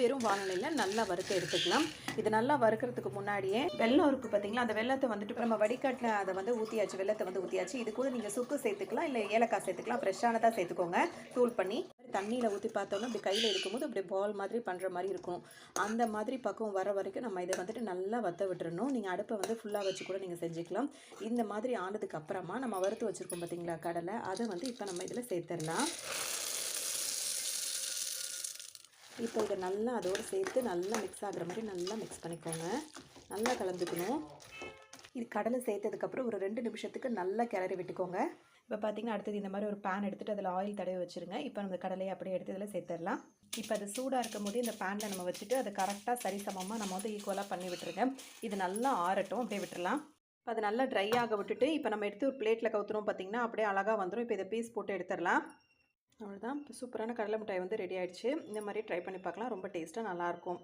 வெறும் வானிலையில் நல்லா வறுக்க எடுத்துக்கலாம். இது நல்லா வறுக்கிறதுக்கு முன்னாடியே வெள்ளம் இருக்குது பார்த்தீங்களா அந்த வெள்ளத்தை வந்துட்டு நம்ம வடிகட்டின அதை வந்து ஊற்றியாச்சு வெள்ளத்தை வந்து ஊற்றியாச்சு இது கூட நீங்கள் சுக்கு சேர்த்துக்கலாம் இல்லை ஏலக்காய் சேர்த்துக்கலாம். ஃப்ரெஷ்ஷானதாக சேர்த்துக்கோங்க. தூள் பண்ணி தண்ணியில் ஊற்றி பார்த்தோன்னா இப்படி கையில் இருக்கும்போது இப்படி பால் மாதிரி பண்ணுற மாதிரி இருக்கும். அந்த மாதிரி பக்கம் வர வரைக்கும் நம்ம இதை வந்துட்டு நல்லா வத்த விட்டுறணும். நீங்கள் அடுப்பை வந்து ஃபுல்லாக வச்சு கூட நீங்கள் செஞ்சுக்கலாம். இந்த மாதிரி ஆனதுக்கு அப்புறமா நம்ம வறுத்து வச்சுருக்கோம் பார்த்தீங்களா கடலை. அதை வந்து இப்போ நம்ம இதில் சேர்த்துடலாம். இப்போ இதை நல்லா அதோடு சேர்த்து நல்லா மிக்ஸ் ஆகுற மாதிரி நல்லா மிக்ஸ் பண்ணிக்கோங்க. நல்லா கலந்துக்கணும். இது கடலை சேர்த்ததுக்கப்புறம் ஒரு ரெண்டு நிமிஷத்துக்கு நல்லா கிளறி விட்டுக்கோங்க. இப்போ பார்த்தீங்கன்னா அடுத்தது இந்த மாதிரி ஒரு பேன் எடுத்துகிட்டு அதில் ஆயில் தடவி வச்சுருங்க. இப்போ நம்ம கடலையை அப்படியே எடுத்து இதில் சேர்த்துடலாம். இப்போ அது சூடாக இருக்கும் போது இந்த பேனில் நம்ம வச்சுட்டு அதை கரெக்டாக சரிசமமாக நம்ம வந்து ஈக்குவலாக பண்ணி விட்டுருங்க. இது நல்லா ஆறட்டும் அப்படியே விட்டுடலாம். இப்போ அது நல்லா ட்ரை ஆக விட்டுட்டு இப்போ நம்ம எடுத்து ஒரு பிளேட்டில் கவுத்துறோம் பார்த்தீங்கன்னா அப்படியே அழகாக வந்துடும் இப்போ இதை பீஸ் போட்டு எடுத்துடலாம். அவ்வளோதான். சூப்பரான கடலை மிட்டாய் வந்து ரெடி ஆகிடுச்சு இந்த மாதிரி ட்ரை பண்ணி பார்க்கலாம். ரொம்ப டேஸ்ட்டாக நல்லாயிருக்கும்.